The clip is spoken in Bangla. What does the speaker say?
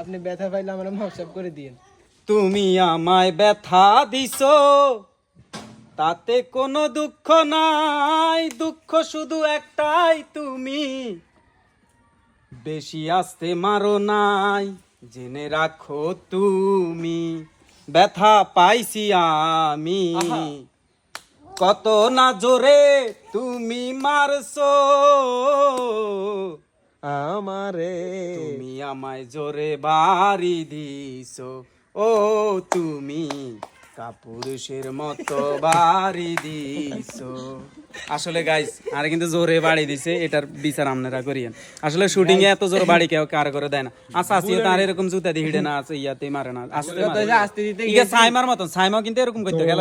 আপনি ব্যথা পাইলে মাপসাপ করে তুমি আমায় ব্যথা দিছো, তাতে কোনো দুঃখ নাই, দুঃখ শুধু একটাই তুমি। বেশি আসতে মারো নাই, জেনে রাখো তুমি। ব্যথা পাইছি আমি। কত না জোরে তুমি মারছো। আমারে তুমি আমায় জোরে বাড়ি দিছো। ও তুমি কাপুরুষের মতো বাড়ি দিছো। আসলে গাইস আর কিন্তু জোরে বাড়ি দিছে এটার বিচার আপনারা করিয়েন। আসলে শুটিং এ এত জোরে বাড়ি কেউ কার করে দেয় না। আচ্ছা আসিও তার এরকম জুতা দিয়ে হিড়ে না আছে ইয়াতে মারে না আসতে মারে সাইমার মতন সাইমাও কিন্তু এরকম করতে গেল